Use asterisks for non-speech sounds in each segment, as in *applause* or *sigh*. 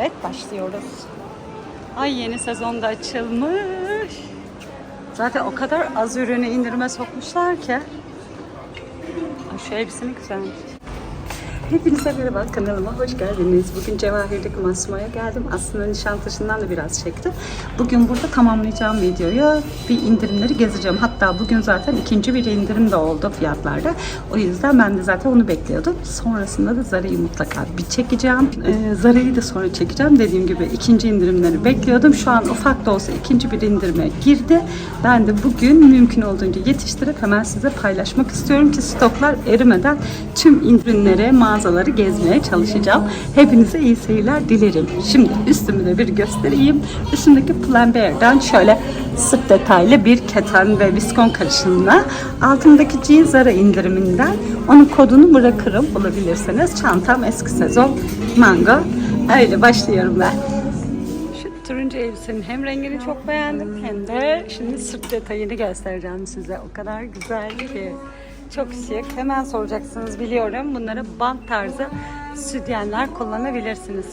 Evet başlıyoruz. Ay yeni sezonda açılmış. Zaten o kadar az ürünü indirime sokmuşlar ki. Ay şu elbisenin güzelmiş. Hepinize merhaba kanalıma hoş geldiniz. Bugün Cevahir'deki Masuma'ya geldim. Aslında Nişantaşı'ndan da biraz çektim. Bugün burada tamamlayacağım videoyu. Bir indirimleri gezeceğim. Hatta bugün zaten ikinci bir indirim de oldu fiyatlarda. O yüzden ben de zaten onu bekliyordum. Sonrasında da Zara'yı mutlaka bir çekeceğim. Ee, Zara'yı da sonra çekeceğim. Dediğim gibi ikinci indirimleri bekliyordum. Şu an ufak da olsa ikinci bir indirime girdi. Ben de bugün mümkün olduğunca yetiştirip hemen size paylaşmak istiyorum ki stoklar erimeden tüm indirimleri, mağazaları gezmeye çalışacağım. Hepinize iyi seyirler dilerim. Şimdi üstümü de bir göstereyim. Üstümdeki Plan Bear'den şöyle sık detaylı bir keten ve viskon karışımına altındaki jeans Zara indiriminden onun kodunu bırakırım bulabilirsiniz. Çantam eski sezon mango. Öyle başlıyorum ben. Şu turuncu elbisenin hem rengini çok beğendim hem de şimdi sırt detayını göstereceğim size. O kadar güzel ki. Çok şık. Hemen soracaksınız biliyorum. Bunları bant tarzı sütyenler kullanabilirsiniz.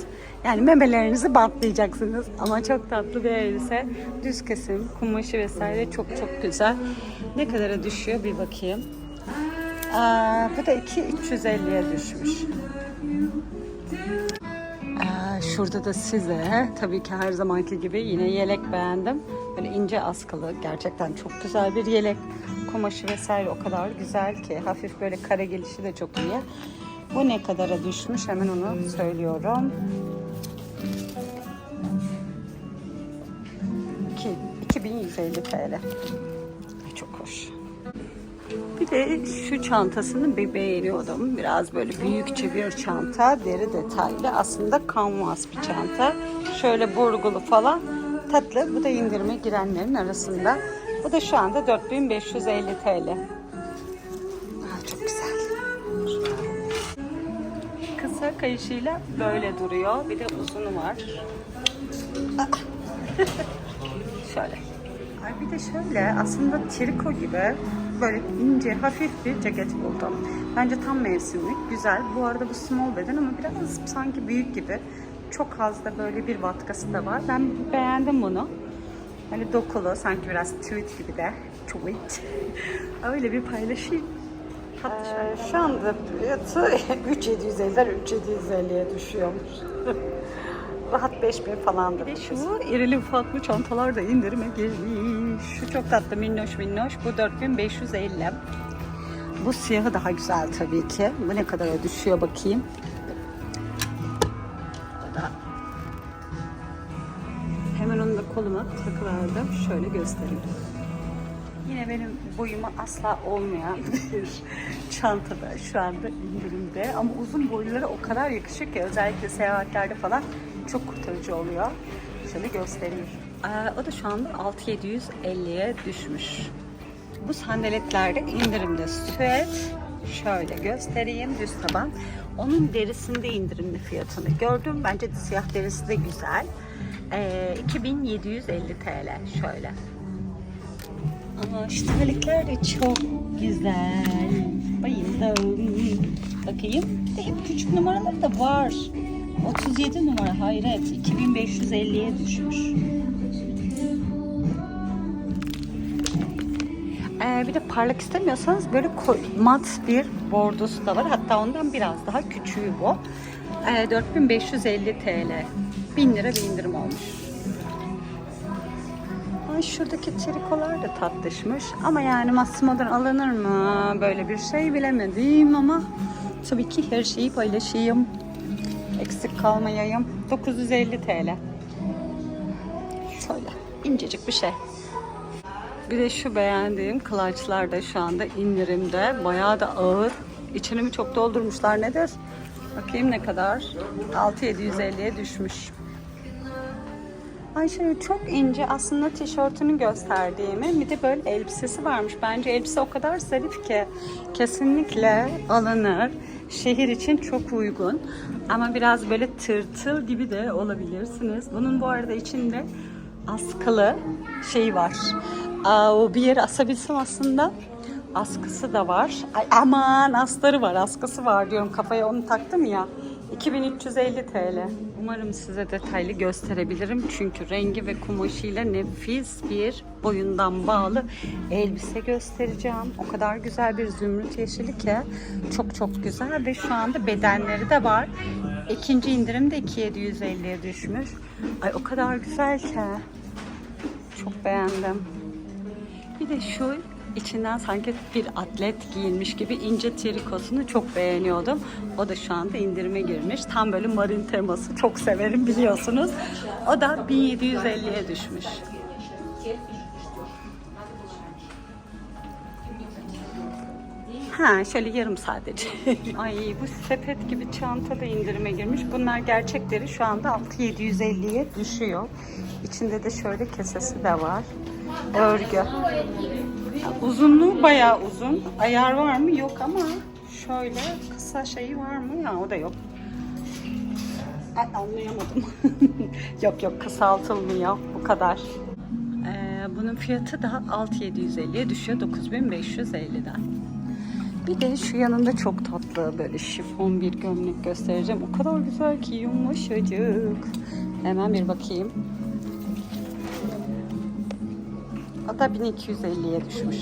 Yani memelerinizi bantlayacaksınız. Ama çok tatlı bir elbise. Düz kesim, kumaşı vesaire çok çok güzel. Ne kadara düşüyor bir bakayım. Aa, bu da 2.350'ye düşmüş. Aa, şurada da size tabii ki her zamanki gibi yine yelek beğendim. Böyle ince askılı gerçekten çok güzel bir yelek. Kumaşı vesaire o kadar güzel ki hafif böyle kare gelişi de çok iyi. Bu ne kadara düşmüş hemen onu söylüyorum. 2150 TL. Çok hoş. Bir de şu çantasını bir beğeniyordum. Biraz böyle büyükçe bir çanta, deri detaylı. Aslında kanvas bir çanta. Şöyle burgulu falan. Tatlı. Bu da indirime girenlerin arasında. Bu da şu anda 4550 TL. Aa, çok güzel. Kısa kayışıyla böyle duruyor. Bir de uzunu var. *laughs* Şöyle. Bir de şöyle aslında triko gibi böyle ince hafif bir ceket buldum. Bence tam mevsimlik. Güzel. Bu arada bu small beden ama biraz sanki büyük gibi. Çok az da böyle bir vatkası da var. Ben beğendim bunu. Hani dokulu sanki biraz tweet gibi de. Tweet. *laughs* Öyle bir paylaşayım. Ee, şu anda fiyatı *laughs* 3750'den 3750'ye düşüyormuş. *laughs* Rahat 5000 falandır. Bir de şu irili ufaklı çantalar da indirime girmiş. Şu çok tatlı minnoş minnoş. Bu 4550. Bu siyahı daha güzel tabii ki. Bu ne kadara düşüyor bakayım. Bu da Hemen onu da koluma takıverdim. Şöyle göstereyim. Yine benim boyuma asla olmayan bir *laughs* çantada şu anda indirimde. Ama uzun boyları o kadar yakışık ki özellikle seyahatlerde falan çok kurtarıcı oluyor. Şöyle göstereyim. Ee, o da şu anda 6750'ye düşmüş. Bu sandaletlerde indirimde süet. Şöyle göstereyim düz taban. Onun derisinde indirimli fiyatını gördüm. Bence de siyah derisi de güzel. Ee, 2750 TL şöyle. Aa, şu terlikler de çok güzel. Bayıldım. Bakayım. De hep küçük numaraları da var. 37 numara hayret. 2550'ye düşmüş. Ee, bir de parlak istemiyorsanız böyle mat bir bordosu da var. Hatta ondan biraz daha küçüğü bu. Ee, 4550 TL. 1000 lira bir indirim olmuş. Ay şuradaki trikolar da tatlışmış. Ama yani Massimo'dan alınır mı böyle bir şey bilemedim ama tabii ki her şeyi paylaşayım. Eksik kalmayayım. 950 TL. Şöyle incecik bir şey. Bir de şu beğendiğim clutchlar da şu anda indirimde. Bayağı da ağır. İçini çok doldurmuşlar nedir? Bakayım ne kadar? 6750'ye düşmüş. Ay şey çok ince aslında tişörtünü gösterdiğimi bir de böyle elbisesi varmış. Bence elbise o kadar zarif ki kesinlikle alınır. Şehir için çok uygun. Ama biraz böyle tırtıl gibi de olabilirsiniz. Bunun bu arada içinde askılı şey var. Aa, o bir yere asabilsem aslında askısı da var. Ay aman astarı var, askısı var diyorum. Kafaya onu taktım ya. 2350 TL. Umarım size detaylı gösterebilirim. Çünkü rengi ve kumaşıyla nefis bir boyundan bağlı elbise göstereceğim. O kadar güzel bir zümrüt yeşili ki çok çok güzel ve şu anda bedenleri de var. İkinci indirim de 2750'ye düşmüş. Ay o kadar güzel ki. Çok beğendim. Bir de şu içinden sanki bir atlet giyinmiş gibi ince trikosunu çok beğeniyordum. O da şu anda indirime girmiş. Tam böyle marin teması çok severim biliyorsunuz. O da 1750'ye düşmüş. Ha şöyle yarım sadece. *laughs* Ay bu sepet gibi çanta da indirime girmiş. Bunlar gerçekleri şu anda 6750'ye düşüyor. İçinde de şöyle kesesi de var. Örgü. Uzunluğu bayağı uzun. Ayar var mı? Yok ama şöyle kısa şeyi var mı? Ya o da yok. Ay, anlayamadım. *laughs* yok yok kısaltılmıyor. Bu kadar. Ee, bunun fiyatı da 6750'ye düşüyor 9550'den. Bir de şu yanında çok tatlı böyle şifon bir gömlek göstereceğim. O kadar güzel ki yumuşacık. Hemen bir bakayım. Da 1250'ye düşmüş.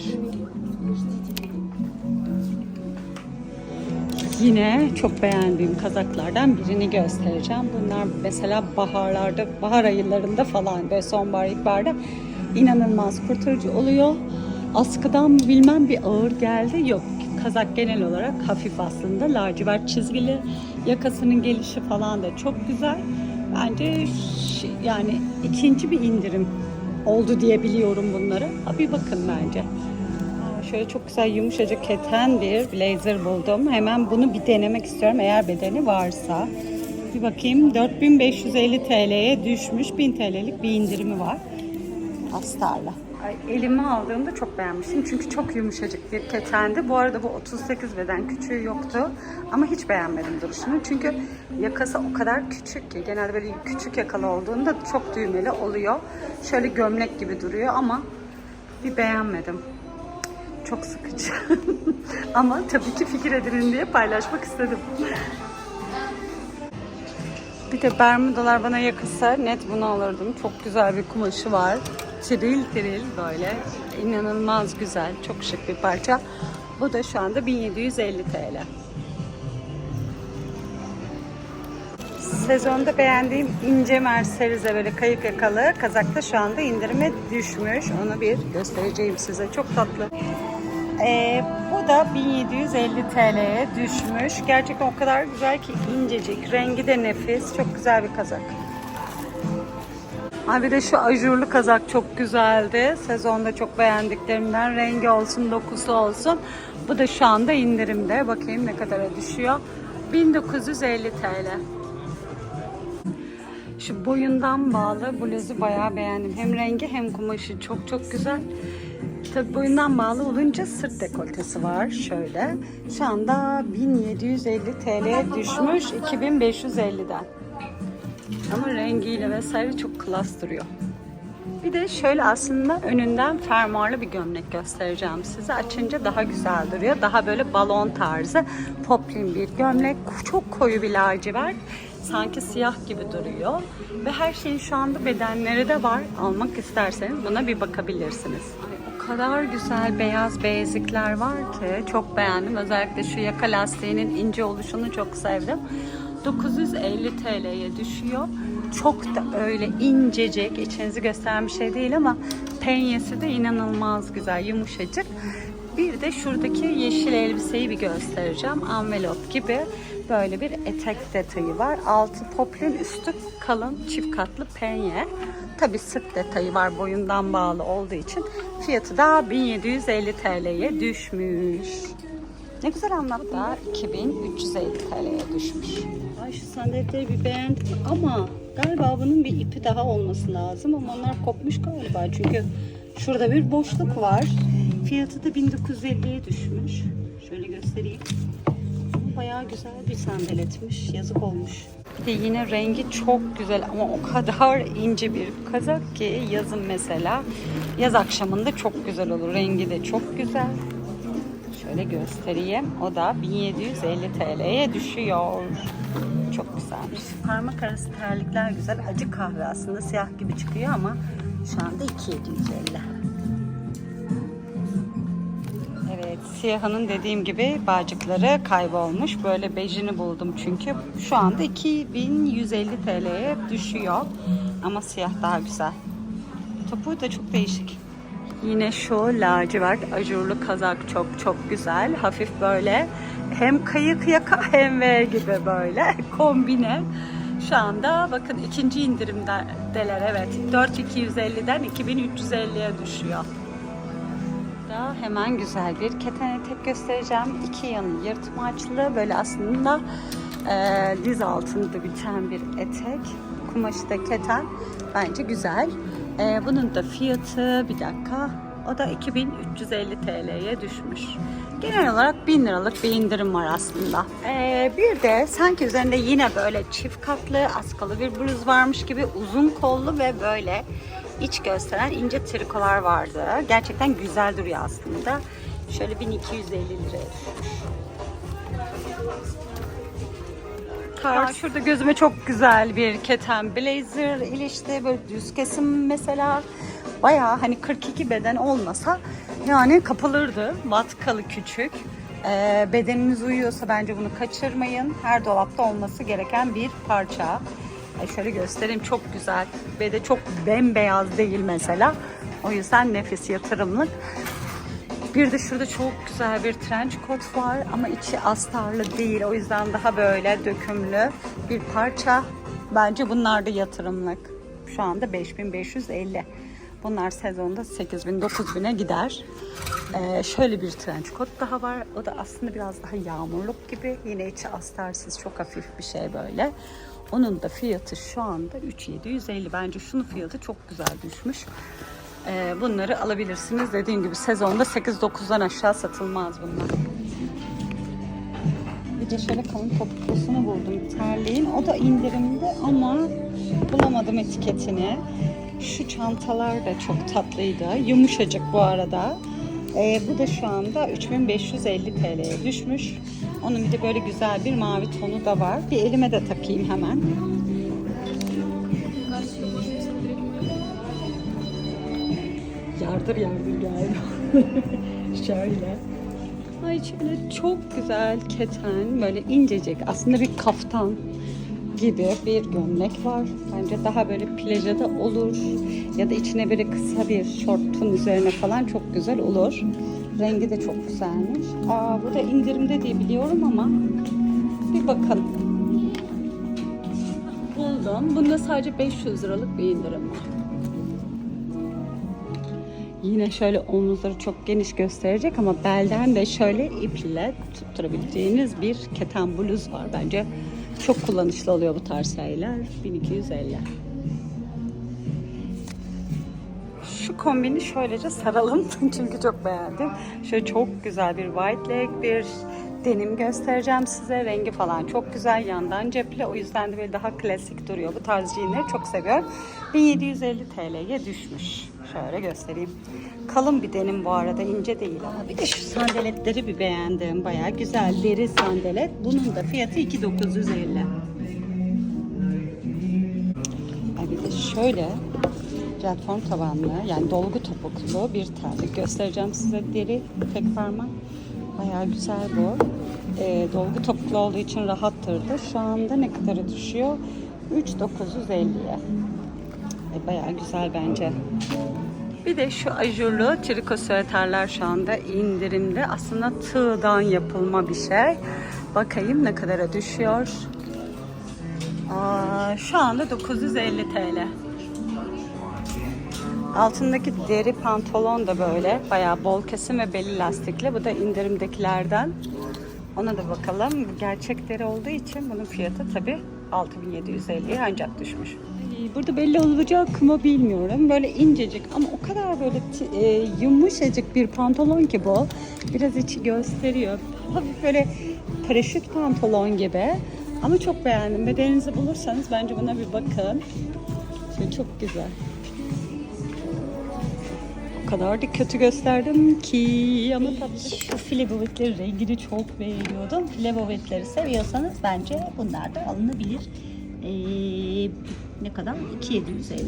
Yine çok beğendiğim kazaklardan birini göstereceğim. Bunlar mesela baharlarda, bahar aylarında falan böyle sonbahar, ilkbaharda inanılmaz kurtarıcı oluyor. Askıdan bilmem bir ağır geldi. Yok kazak genel olarak hafif aslında. Lacivert çizgili. Yakasının gelişi falan da çok güzel. Bence yani ikinci bir indirim oldu diye biliyorum bunları. Ha, bir bakın bence. Şöyle çok güzel yumuşacık keten bir blazer buldum. Hemen bunu bir denemek istiyorum eğer bedeni varsa. Bir bakayım 4550 TL'ye düşmüş 1000 TL'lik bir indirimi var. Astarla. Elime aldığımda çok beğenmiştim çünkü çok yumuşacık bir ketendi. Bu arada bu 38 beden küçüğü yoktu ama hiç beğenmedim duruşunu. Çünkü yakası o kadar küçük ki genelde böyle küçük yakalı olduğunda çok düğmeli oluyor. Şöyle gömlek gibi duruyor ama bir beğenmedim. Çok sıkıcı. *laughs* ama tabii ki fikir edinin diye paylaşmak istedim. Bir de Bermudalar bana yakınsa net bunu alırdım. Çok güzel bir kumaşı var. Tiril tiril böyle. İnanılmaz güzel. Çok şık bir parça. Bu da şu anda 1750 TL. Sezonda beğendiğim ince merserize böyle kayık yakalı kazakta şu anda indirime düşmüş. Onu bir göstereceğim size. Çok tatlı. Ee, bu da 1750 TL'ye düşmüş. Gerçekten o kadar güzel ki incecik. Rengi de nefis. Çok güzel bir kazak. Ha bir de şu ajurlu kazak çok güzeldi. Sezonda çok beğendiklerimden. Rengi olsun, dokusu olsun. Bu da şu anda indirimde. Bakayım ne kadara düşüyor. 1950 TL. Şu boyundan bağlı bluzu bayağı beğendim. Hem rengi hem kumaşı çok çok güzel. Tabii boyundan bağlı olunca sırt dekoltesi var şöyle. Şu anda 1750 TL'ye düşmüş 2550'den. Ama rengiyle vesaire çok klas duruyor. Bir de şöyle aslında önünden fermuarlı bir gömlek göstereceğim size. Açınca daha güzel duruyor. Daha böyle balon tarzı poplin bir gömlek. Çok koyu bir lacivert. Sanki siyah gibi duruyor. Ve her şeyin şu anda bedenleri de var. Almak isterseniz buna bir bakabilirsiniz. Ay, o kadar güzel beyaz bezikler var ki çok beğendim. Özellikle şu yaka lastiğinin ince oluşunu çok sevdim. 950 TL'ye düşüyor. Çok da öyle incecik, içinizi gösteren bir şey değil ama penyesi de inanılmaz güzel, yumuşacık. Bir de şuradaki yeşil elbiseyi bir göstereceğim. Envelop gibi böyle bir etek detayı var. Altı poplin, üstü kalın çift katlı penye. Tabi sırt detayı var boyundan bağlı olduğu için. Fiyatı da 1750 TL'ye düşmüş. Ne güzel anlattı. 2350 TL'ye düşmüş. Ay şu sandaletleri bir beğendim ama galiba bunun bir ipi daha olması lazım ama onlar kopmuş galiba çünkü şurada bir boşluk var. Fiyatı da 1950'ye düşmüş. Şöyle göstereyim. Bayağı güzel bir sandaletmiş. Yazık olmuş. Bir de yine rengi çok güzel ama o kadar ince bir kazak ki yazın mesela yaz akşamında çok güzel olur. Rengi de çok güzel. Şöyle göstereyim. O da 1750 TL'ye düşüyor. Çok güzelmiş. Parmak arası terlikler güzel. Acı kahve aslında siyah gibi çıkıyor ama şu anda 2750. Evet, siyahının dediğim gibi bağcıkları kaybolmuş. Böyle bejini buldum çünkü. Şu anda 2150 TL'ye düşüyor. Ama siyah daha güzel. Topuğu da çok değişik. Yine şu lacivert ajurlu kazak çok çok güzel. Hafif böyle hem kayık yaka *laughs* hem V gibi böyle *laughs* kombine. Şu anda bakın ikinci indirimdeler evet. 4250'den 2350'ye düşüyor. Da hemen güzel bir keten etek göstereceğim. İki yanı yırtmaçlı böyle aslında e, diz altında biten bir etek. Kumaşı da keten. Bence güzel. E, bunun da fiyatı bir dakika. O da 2350 TL'ye düşmüş. Genel olarak 1000 liralık bir indirim var aslında. E, bir de sanki üzerinde yine böyle çift katlı askalı bir bluz varmış gibi uzun kollu ve böyle iç gösteren ince trikolar vardı. Gerçekten güzel duruyor aslında. Şöyle 1250 liraya düşmüş. Aa, şurada gözüme çok güzel bir keten blazer ilişti. Böyle düz kesim mesela. Bayağı hani 42 beden olmasa yani kapılırdı. Vatkalı küçük. Ee, bedeniniz uyuyorsa bence bunu kaçırmayın. Her dolapta olması gereken bir parça. Ay şöyle göstereyim çok güzel. Ve de çok bembeyaz değil mesela. O yüzden nefis yatırımlık. Bir de şurada çok güzel bir trench coat var ama içi astarlı değil. O yüzden daha böyle dökümlü bir parça. Bence bunlar da yatırımlık. Şu anda 5550. Bunlar sezonda 8000 9000'e gider. Ee, şöyle bir trench coat daha var. O da aslında biraz daha yağmurluk gibi. Yine içi astarsız çok hafif bir şey böyle. Onun da fiyatı şu anda 3750. Bence şunun fiyatı çok güzel düşmüş. Ee, bunları alabilirsiniz. Dediğim gibi sezonda 8-9'dan aşağı satılmaz bunlar. Bir de şöyle kalın topuklusunu buldum terliğin. O da indirimde ama bulamadım etiketini. Şu çantalar da çok tatlıydı. Yumuşacık bu arada. Ee, bu da şu anda 3550 TL'ye düşmüş. Onun bir de böyle güzel bir mavi tonu da var. Bir elime de takayım hemen. Yardır yardır galiba. *laughs* şöyle. Ay şöyle çok güzel keten, böyle incecik aslında bir kaftan gibi bir gömlek var. Bence daha böyle plaja da olur. Ya da içine böyle kısa bir şortun üzerine falan çok güzel olur. Rengi de çok güzelmiş. Aa bu da indirimde diye biliyorum ama bir bakın. Buldum. Bunda sadece 500 liralık bir indirim var. Yine şöyle omuzları çok geniş gösterecek ama belden de şöyle iple tutturabileceğiniz bir keten bluz var. Bence çok kullanışlı oluyor bu tarz şeyler. 1250. Şu kombini şöylece saralım *laughs* çünkü çok beğendim. Şöyle çok güzel bir white leg bir denim göstereceğim size. Rengi falan çok güzel. Yandan cepli. O yüzden de böyle daha klasik duruyor. Bu tarz jeanleri çok seviyorum. 1750 TL'ye düşmüş. Şöyle göstereyim. Kalın bir denim bu arada. ince değil ama. Bir de şu sandaletleri bir beğendim. Bayağı güzel. Deri sandalet. Bunun da fiyatı 2950. Ay bir de şöyle platform tabanlı yani dolgu topuklu bir terlik göstereceğim size deri tek parmak bayağı güzel bu. Ee, dolgu topuklu olduğu için rahattır da şu anda ne kadara düşüyor? 3950'ye e, bayağı güzel bence. Bir de şu ajurlu triko süveterler şu anda indirimde. Aslında tığdan yapılma bir şey. Bakayım ne kadara düşüyor. Aa, şu anda 950 TL Altındaki deri pantolon da böyle bayağı bol kesim ve belli lastikli. Bu da indirimdekilerden. Ona da bakalım. Gerçek deri olduğu için bunun fiyatı tabi 6750'ye ancak düşmüş. Burada belli olacak mı bilmiyorum. Böyle incecik ama o kadar böyle e, yumuşacık bir pantolon ki bu. Biraz içi gösteriyor. Hafif böyle paraşüt pantolon gibi. Ama çok beğendim. Bedeninizi bulursanız bence buna bir bakın. Şöyle çok güzel. O kadar da kötü gösterdim ki ama tabii şu file bobetleri rengini çok beğeniyordum. File bobetleri seviyorsanız bence bunlar da alınabilir. Ee, ne kadar? 2750.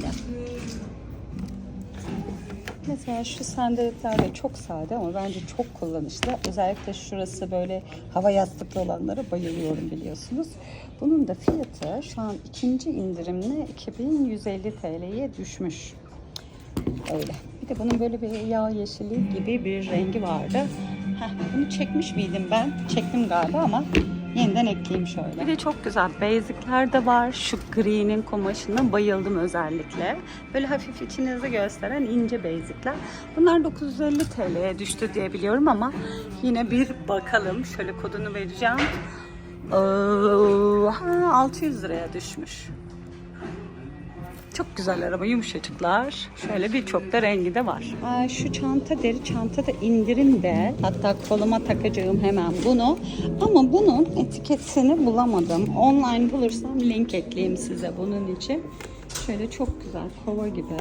Mesela şu sandaletler de çok sade ama bence çok kullanışlı. Özellikle şurası böyle hava yastıklı olanlara bayılıyorum biliyorsunuz. Bunun da fiyatı şu an ikinci indirimle 2150 TL'ye düşmüş. Öyle. Bir de bunun böyle bir yağ yeşili gibi bir rengi vardı. Heh, bunu çekmiş miydim ben? Çektim galiba ama yeniden ekleyeyim şöyle. Bir de çok güzel basic'ler de var. Şu gri'nin kumaşına bayıldım özellikle. Böyle hafif içinizi gösteren ince basic'ler. Bunlar 950 TL'ye düştü diye biliyorum ama yine bir bakalım. Şöyle kodunu vereceğim. Ee, ha, 600 liraya düşmüş. Çok güzel araba, yumuşacıklar. Şöyle birçok da rengi de var. Aa, şu çanta deri çanta da indirimde. Hatta koluma takacağım hemen bunu. Ama bunun etiketini bulamadım. Online bulursam link ekleyeyim size bunun için. Şöyle çok güzel kova gibi.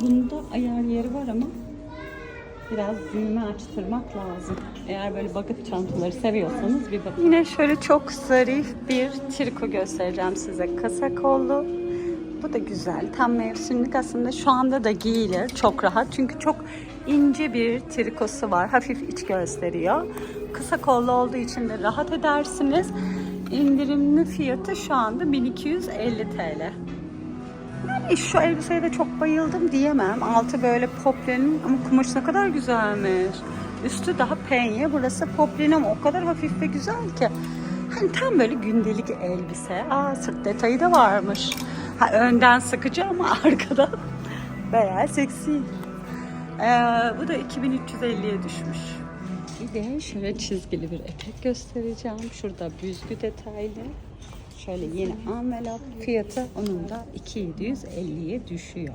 Bunda ayar yeri var ama biraz düğme açtırmak lazım. Eğer böyle bucket çantaları seviyorsanız bir bakın. Yine şöyle çok zarif bir triko göstereceğim size. Kasa kollu. Bu da güzel. Tam mevsimlik aslında şu anda da giyilir. Çok rahat. Çünkü çok ince bir trikosu var. Hafif iç gösteriyor. Kısa kollu olduğu için de rahat edersiniz. İndirimli fiyatı şu anda 1250 TL. Yani şu elbiseye de çok bayıldım diyemem. Altı böyle poplenin ama kumaş ne kadar güzelmiş. Üstü daha penye. Burası poplin ama o kadar hafif ve güzel ki. Hani tam böyle gündelik elbise. Aa sırt detayı da varmış. Ha, önden sıkıcı ama *laughs* arkadan bayağı seksi. Ee, bu da 2350'ye düşmüş. Bir de şöyle çizgili bir etek göstereceğim. Şurada büzgü detaylı. Şöyle yeni envelop fiyatı onun da 2750'ye düşüyor.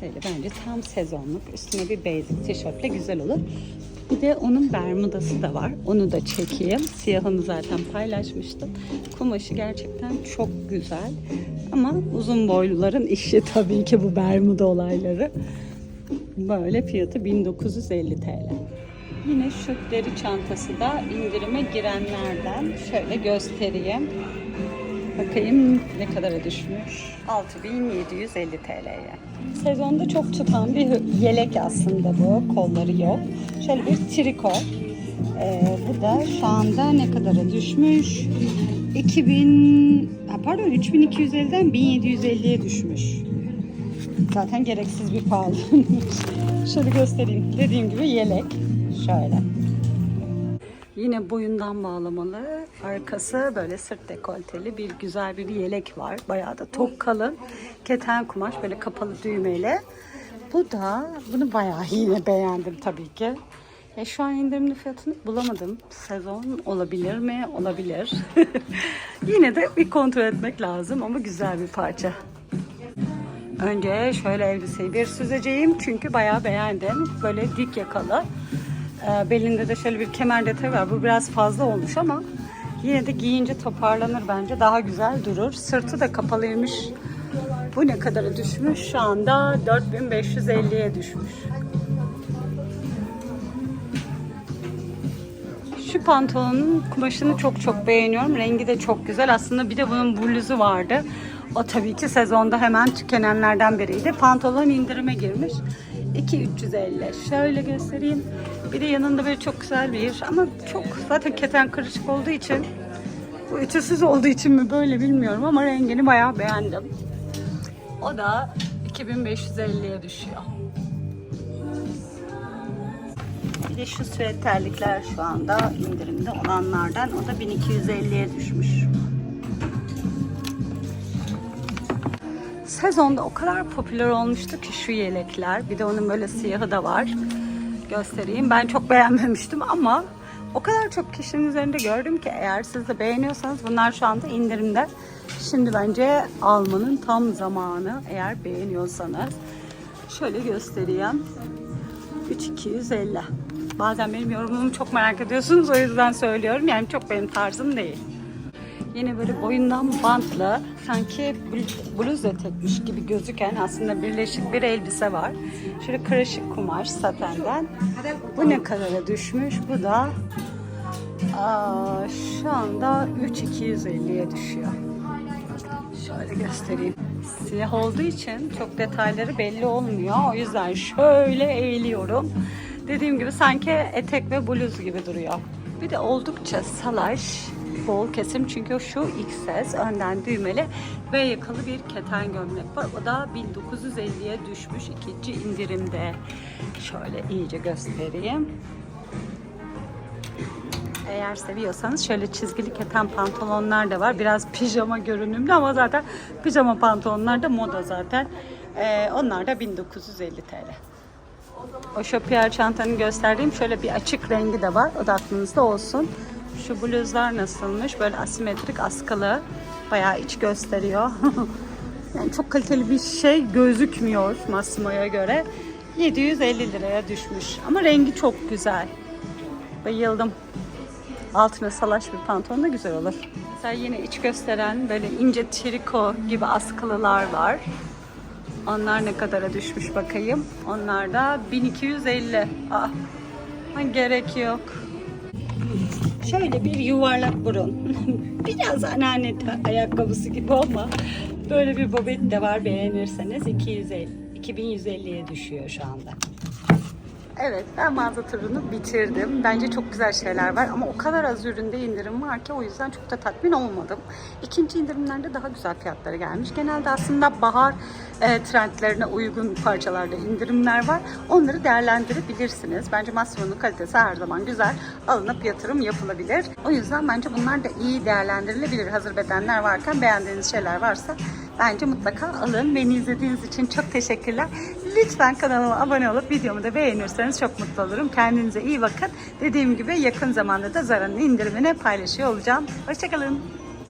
Şöyle bence tam sezonluk. Üstüne bir basic tişörtle güzel olur. Bir de onun bermudası da var. Onu da çekeyim. Siyahını zaten paylaşmıştım. Kumaşı gerçekten çok güzel. Ama uzun boyluların işi *laughs* tabii ki bu bermuda olayları. Böyle fiyatı 1950 TL. Yine şu deri çantası da indirime girenlerden. Şöyle göstereyim. Bakayım ne kadara düşmüş. 6750 TL'ye. Sezonda çok tutan bir yelek aslında bu. Kolları yok. Şöyle bir triko. Ee, bu da şu anda ne kadara düşmüş? 2000 ha, pardon 3250'den 1750'ye düşmüş. Zaten gereksiz bir pahalı. Şöyle göstereyim. Dediğim gibi yelek. Şöyle. Yine boyundan bağlamalı. Arkası böyle sırt dekolteli bir güzel bir yelek var. Bayağı da tok kalın. Keten kumaş böyle kapalı düğmeyle. Bu da bunu bayağı yine beğendim tabii ki. E, şu an indirimli fiyatını bulamadım. Sezon olabilir mi? Olabilir. *laughs* yine de bir kontrol etmek lazım ama güzel bir parça. Önce şöyle elbiseyi bir süzeceğim çünkü bayağı beğendim. Böyle dik yakalı. Ee, belinde de şöyle bir kemer detayı var. Bu biraz fazla olmuş ama yine de giyince toparlanır bence. Daha güzel durur. Sırtı da kapalıymış. Bu ne kadara düşmüş? Şu anda 4550'ye düşmüş. Şu pantolonun kumaşını çok çok beğeniyorum. Rengi de çok güzel. Aslında bir de bunun bluzu vardı. O tabii ki sezonda hemen tükenenlerden biriydi. Pantolon indirime girmiş. 2350. Şöyle göstereyim. Bir de yanında böyle çok güzel bir ama çok zaten keten kırışık olduğu için bu ütüsüz olduğu için mi böyle bilmiyorum ama rengini bayağı beğendim. O da 2550'ye düşüyor. Bir de şu terlikler şu anda indirimde olanlardan. O da 1250'ye düşmüş. Sezonda o kadar popüler olmuştu ki şu yelekler. Bir de onun böyle siyahı da var. Göstereyim. Ben çok beğenmemiştim ama o kadar çok kişinin üzerinde gördüm ki eğer siz de beğeniyorsanız bunlar şu anda indirimde. Şimdi bence almanın tam zamanı eğer beğeniyorsanız. Şöyle göstereyim. 3250. Bazen benim yorumumu çok merak ediyorsunuz o yüzden söylüyorum. Yani çok benim tarzım değil. Yine böyle boyundan bantlı sanki bl- bluz etekmiş gibi gözüken aslında birleşik bir elbise var. Şöyle karışık kumaş satenden. Bu ne kadara düşmüş? Bu da aa, şu anda 3250'ye düşüyor. Şöyle göstereyim. Siyah olduğu için çok detayları belli olmuyor. O yüzden şöyle eğiliyorum. Dediğim gibi sanki etek ve bluz gibi duruyor. Bir de oldukça salaş, bol kesim çünkü şu XS önden düğmeli ve yakalı bir keten gömlek var. O da 1950'ye düşmüş ikinci indirimde. Şöyle iyice göstereyim. Eğer seviyorsanız şöyle çizgili keten pantolonlar da var. Biraz pijama görünümlü ama zaten pijama pantolonlar da moda zaten. Ee, onlar da 1950 TL. O şopiyer çantanı gösterdiğim şöyle bir açık rengi de var. O da aklınızda olsun. Şu bluzlar nasılmış? Böyle asimetrik askılı. Bayağı iç gösteriyor. *laughs* yani çok kaliteli bir şey gözükmüyor Massimo'ya göre. 750 liraya düşmüş. Ama rengi çok güzel. Bayıldım. Altına salaş bir pantolon da güzel olur. Mesela yine iç gösteren böyle ince triko gibi askılılar var. Onlar ne kadara düşmüş bakayım. Onlar da 1250. Aa, ha, gerek yok. Şöyle bir yuvarlak burun. *laughs* Biraz anneanne ayakkabısı gibi ama böyle bir bobet de var beğenirseniz 250 2150'ye düşüyor şu anda. Evet ben mağaza turunu bitirdim. Bence çok güzel şeyler var ama o kadar az üründe indirim var ki o yüzden çok da tatmin olmadım. İkinci indirimlerde daha güzel fiyatlara gelmiş. Genelde aslında bahar e, trendlerine uygun parçalarda indirimler var. Onları değerlendirebilirsiniz. Bence Massimo'nun kalitesi her zaman güzel. Alınıp yatırım yapılabilir. O yüzden bence bunlar da iyi değerlendirilebilir. Hazır bedenler varken beğendiğiniz şeyler varsa Bence mutlaka alın. Beni izlediğiniz için çok teşekkürler. Lütfen kanalıma abone olup videomu da beğenirseniz çok mutlu olurum. Kendinize iyi bakın. Dediğim gibi yakın zamanda da Zara'nın indirimini paylaşıyor olacağım. Hoşçakalın.